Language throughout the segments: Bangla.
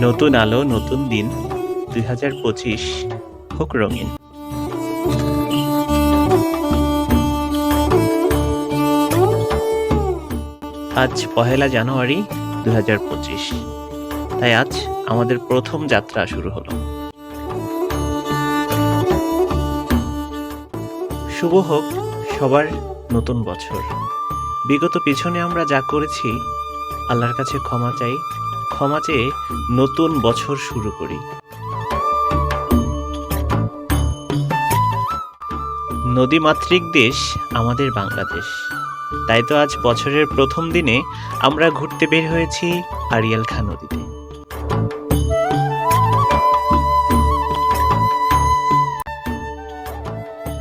নতুন আলো, নতুন দিন, দুই হাজার পঁচিশ, হোক রঙিন। আজ পহেলা জানুয়ারি, দুই হাজার পঁচিশ। তাই আজ আমাদের প্রথম যাত্রা শুরু হলো। শুভ হোক সবার নতুন বছর। বিগত পিছনে আমরা যা করেছি, আল্লাহর কাছে ক্ষমা চাই ক্ষমা চেয়ে নতুন বছর শুরু করি। নদীমাতৃক দেশ আমাদের বাংলাদেশ। তাই তো আজ বছরের প্রথম দিনে আমরা ঘুরতে বের হয়েছি আরিয়াল খা নদীতে।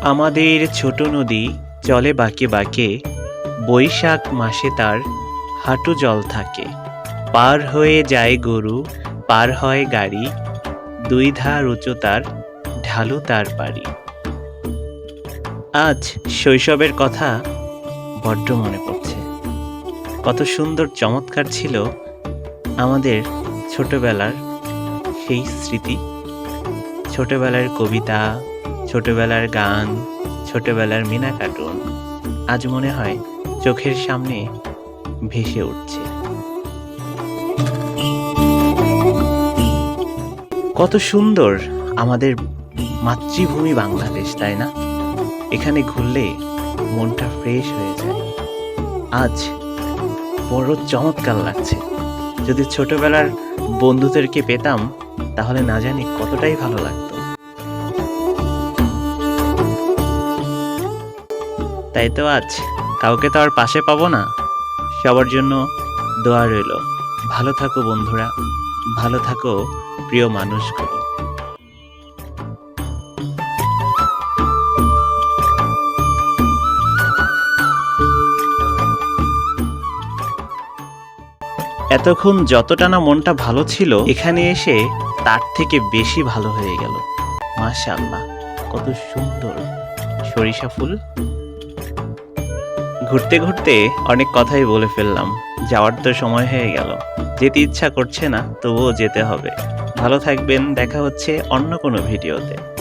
আমাদের ছোট নদী চলে বাঁকে বাঁকে বৈশাখ মাসে তার হাঁটু জল থাকে। পার হয়ে যায় গরু, পার হয় গাড়ি, দুই ধার উচ্চতার ঢালু তার বাড়ি। আজ শৈশবের কথা বড্ড মনে পড়ছে। কত সুন্দর চমৎকার ছিল আমাদের ছোটবেলার সেই স্মৃতি। ছোটবেলার কবিতা, ছোটবেলার গান, ছোটবেলার মিনা কার্টুন আজ মনে হয় চোখের সামনে ভেসে উঠছে। কত সুন্দর আমাদের মাতৃভূমি বাংলাদেশ, তাই না? এখানে ঘুরলে মনটা ফ্রেশ হয়ে যায়। আজ বড় চমৎকার লাগছে। যদি ছোটবেলার বন্ধুদেরকে পেতাম, তাহলে না জানি কতটাই ভালো লাগতো। তাই তো আজ কাউকে তো আর পাশে পাবো না। সবার জন্য দোয়া রইল। ভালো থাকো বন্ধুরা। ভালো থাকো, প্রিয় মানুষগুলো এতক্ষণ যতটা না মনটা ভালো ছিল, এখানে এসে তার থেকে বেশি ভালো হয়ে গেল। মাশাআল্লাহ, কত সুন্দর। সরিষা ফুল। ঘুরতে ঘুরতে অনেক কথাই বলে ফেললাম। যাওয়ার তো সময় হয়ে গেল। যেতে ইচ্ছা করছে না, তবুও যেতে হবে। ভালো থাকবেন, দেখা হচ্ছে অন্য কোনো ভিডিওতে।